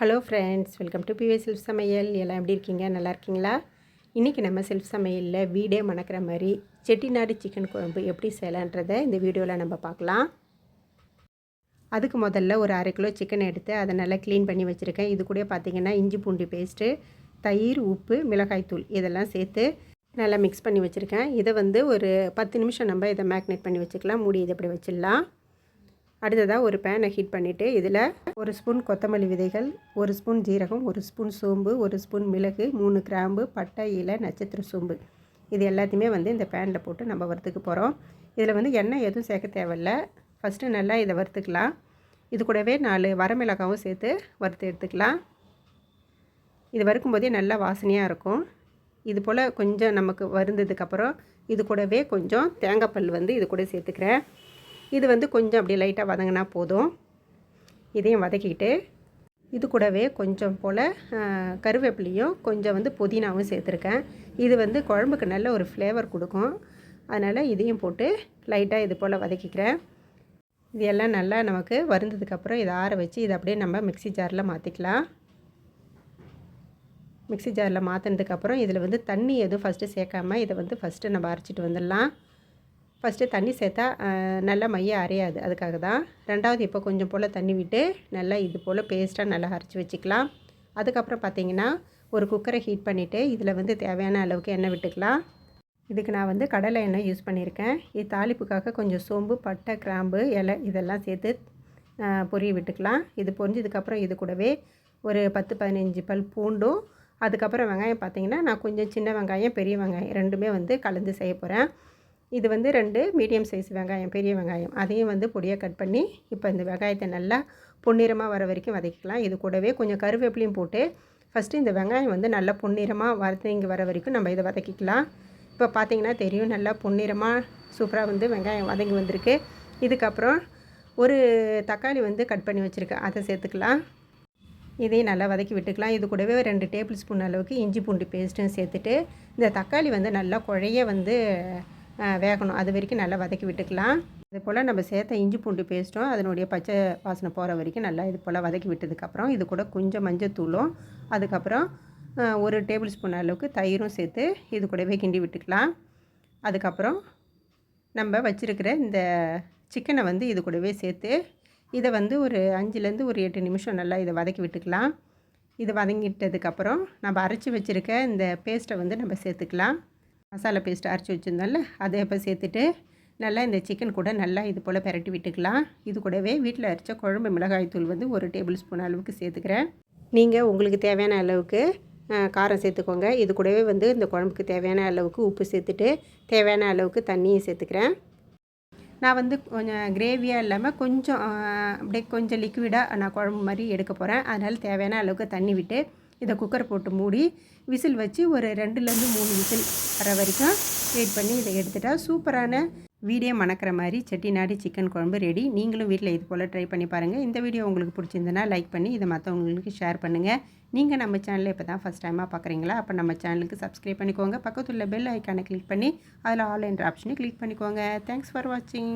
Hello friends welcome to பிவே self சமையல் எல்லாம் எப்படி இருக்கீங்க? நல்லா இருக்கீங்களா? இன்றைக்கி நம்ம செல்ஃப் சமையலில் வீடே மணக்கிற மாதிரி செட்டிநாடு சிக்கன் குழம்பு எப்படி செய்யலான்றதை இந்த வீடியோவில் நம்ம பார்க்கலாம். அதுக்கு முதல்ல ஒரு அரை கிலோ சிக்கன் எடுத்து அதை நல்லா க்ளீன் பண்ணி வச்சுருக்கேன். இது கூட பார்த்திங்கன்னா இஞ்சி பூண்டு பேஸ்ட்டு தயிர் உப்பு மிளகாய்த்தூள் இதெல்லாம் சேர்த்து நல்லா மிக்ஸ் பண்ணி வச்சுருக்கேன். இதை வந்து ஒரு பத்து நிமிஷம் நம்ம இதை மேக்னேட் பண்ணி வச்சுக்கலாம். மூடி இதை இப்படி வச்சிடலாம். அடுத்ததாக ஒரு பேனை ஹீட் பண்ணிவிட்டு இதில் ஒரு ஸ்பூன் கொத்தமல்லி விதைகள் ஒரு ஸ்பூன் ஜீரகம் ஒரு ஸ்பூன் சோம்பு ஒரு ஸ்பூன் மிளகு மூணு கிராம்பு பட்டை இலை நட்சத்திர சோம்பு. இது எல்லாத்தையுமே வந்து இந்த பேனில் போட்டு நம்ம வறுத்துக்க போகிறோம் இதில் வந்து எண்ணெய் எதுவும் சேர்க்க தேவையில்ல. ஃபஸ்ட்டு நல்லா இதை வறுத்துக்கலாம். இது கூடவே நாலு வரமிளகாவும் சேர்த்து வறுத்து எடுத்துக்கலாம். இது வறுக்கும் போதே நல்லா வாசனையாக இருக்கும். இது போல் கொஞ்சம் நமக்கு வருந்ததுக்கப்புறம் இது கூடவே கொஞ்சம் தேங்காய் பல் வந்து இது கூட சேர்த்துக்கிறேன். இது வந்து கொஞ்சம் அப்படியே லைட்டாக வதங்கினா போதும். இதையும் வதக்கிட்டு இது கூடவே கொஞ்சம் போல் கருவேப்பிலையும் கொஞ்சம் வந்து புதினாவும் சேர்த்துருக்கேன். இது வந்து குழம்புக்கு நல்ல ஒரு ஃப்ளேவர் கொடுக்கும். அதனால் இதையும் போட்டு லைட்டாக இது போல் வதக்கிக்கிறேன். இது எல்லாம் நல்லா நமக்கு வருந்ததுக்கப்புறம் இதை ஆற வச்சு இதை அப்படியே நம்ம மிக்சி ஜாரில் மாற்றிக்கலாம் மிக்சி ஜாரில் மாற்றினதுக்கப்புறம் இதில் வந்து தண்ணி எதுவும் ஃபஸ்ட்டு சேர்க்காமல் இதை வந்து ஃபஸ்ட்டு நம்ம அரைச்சிட்டு வந்துடலாம். ஃபஸ்ட்டு தண்ணி சேர்த்தா நல்லா மைய அரையாது. அதுக்காக தான் ரெண்டாவது இப்போ கொஞ்சம் போல் தண்ணி விட்டு நல்லா இது போல் பேஸ்ட்டாக நல்லா அரைச்சி வச்சுக்கலாம். அதுக்கப்புறம் பார்த்திங்கன்னா ஒரு குக்கரை ஹீட் பண்ணிவிட்டு இதில் வந்து தேவையான அளவுக்கு எண்ணெய் விட்டுக்கலாம். இதுக்கு நான் வந்து கடலை எண்ணெய் யூஸ் பண்ணியிருக்கேன். இது தாளிப்புக்காக கொஞ்சம் சோம்பு பட்டை கிராம்பு இலை இதெல்லாம் சேர்த்து பொரிய விட்டுக்கலாம். இது பொரிஞ்சதுக்கப்புறம் இது கூடவே ஒரு பத்து பதினஞ்சு பல் பூண்டும் அதுக்கப்புறம் வெங்காயம் பார்த்திங்கன்னா நான் கொஞ்சம் சின்ன வெங்காயம் பெரிய வெங்காயம் ரெண்டுமே வந்து கலந்து செய்ய போகிறேன் இது வந்து ரெண்டு மீடியம் சைஸ் வெங்காயம் பெரிய வெங்காயம். அதையும் வந்து பொடியாக கட் பண்ணி இப்போ இந்த வெங்காயத்தை நல்லா பொன்னிறமாக வர வரைக்கும் வதக்கிக்கலாம். இது கூடவே கொஞ்சம் கருவேப்பிலையும் போட்டு ஃபஸ்ட்டு இந்த வெங்காயம் வந்து நல்லா பொன்னிறமாக வதங்கி வர வரைக்கும் நம்ம இதை வதக்கிக்கலாம். இப்போ பார்த்திங்கன்னா தெரியும் நல்லா பொன்னிறமாக சூப்பராக வந்து வெங்காயம் வதங்கி வந்திருக்கு. இதுக்கப்புறம் ஒரு தக்காளி வந்து கட் பண்ணி வச்சுருக்கேன். அதை சேர்த்துக்கலாம். இதையும் நல்லா வதக்கி விட்டுக்கலாம். இது கூடவே ரெண்டு டேபிள் ஸ்பூன் அளவுக்கு இஞ்சி பூண்டு பேஸ்ட்டும் சேர்த்துட்டு இந்த தக்காளி வந்து நல்லா குழைய வந்து வேகணும். அது வரைக்கும் நல்லா வதக்கி விட்டுக்கலாம். இது போல் நம்ம சேர்த்த இஞ்சி பூண்டு பேஸ்ட்டும் அதனுடைய பச்சை வாசனை போகிற வரைக்கும் நல்லா இது போல் வதக்கி விட்டதுக்கப்புறம் இது கூட கொஞ்சம் மஞ்சள் தூளும் அதுக்கப்புறம் ஒரு டேபிள் ஸ்பூன் அளவுக்கு தயிரும் சேர்த்து இது கூடவே கிண்டி விட்டுக்கலாம். அதுக்கப்புறம் நம்ம வச்சுருக்கிற இந்த சிக்கனை வந்து இது கூடவே சேர்த்து இதை வந்து ஒரு அஞ்சுலேருந்து ஒரு எட்டு நிமிஷம் நல்லா இதை வதக்கி விட்டுக்கலாம். இது வதங்கிட்டதுக்கப்புறம் நம்ம அரைச்சி வச்சுருக்க இந்த பேஸ்ட்டை வந்து நம்ம சேர்த்துக்கலாம். மசாலா பேஸ்ட் அரைச்சி வச்சுருந்தோம்ல அதை இப்போ சேர்த்துட்டு நல்லா இந்த சிக்கன் கூட நல்லா இது போல் பெரட்டி விட்டுக்கலாம். இது கூடவே வீட்டில் அரைச்ச குழம்பு மிளகாய் தூள் வந்து ஒரு டேபிள் ஸ்பூன் அளவுக்கு சேர்த்துக்கிறேன். நீங்கள் உங்களுக்கு தேவையான அளவுக்கு காரம் சேர்த்துக்கோங்க. இது கூடவே வந்து இந்த குழம்புக்கு தேவையான அளவுக்கு உப்பு சேர்த்துட்டு தேவையான அளவுக்கு தண்ணியும் சேர்த்துக்கிறேன். நான் வந்து கொஞ்சம் கிரேவியாக இல்லாமல் கொஞ்சம் அப்படியே கொஞ்சம் லிக்விடாக நான் குழம்பு மாதிரி எடுக்க போகிறேன் அதனால் தேவையான அளவுக்கு தண்ணி விட்டு இதை குக்கர் போட்டு மூடி விசில் வச்சு ஒரு ரெண்டுலேருந்து மூணு விசில் வர வரைக்கும் வெயிட் பண்ணி இதை எடுத்துட்டால் சூப்பரான வீடியோ மணக்கிற மாதிரி செட்டிநாடு சிக்கன் குழம்பு ரெடி நீங்களும் வீட்டில் இது போல் ட்ரை பண்ணி பாருங்கள் இந்த வீடியோ உங்களுக்கு பிடிச்சிருந்தனா லைக் பண்ணி இதை மற்றவங்களுக்கு ஷேர் பண்ணுங்கள் நீங்கள் நம்ம சேனலில் இப்போ தான் ஃபஸ்ட் டைமாக பார்க்குறீங்களா அப்போ நம்ம சேனலுக்கு சப்ஸ்கிரைப் பண்ணிக்கோங்க. பக்கத்தில் பெல் ஐக்கானை கிளிக் பண்ணி அதில் ஆல் என்ற ஆப்ஷனை கிளிக் பண்ணிக்கோங்க. தேங்க்ஸ் ஃபார் வாட்சிங்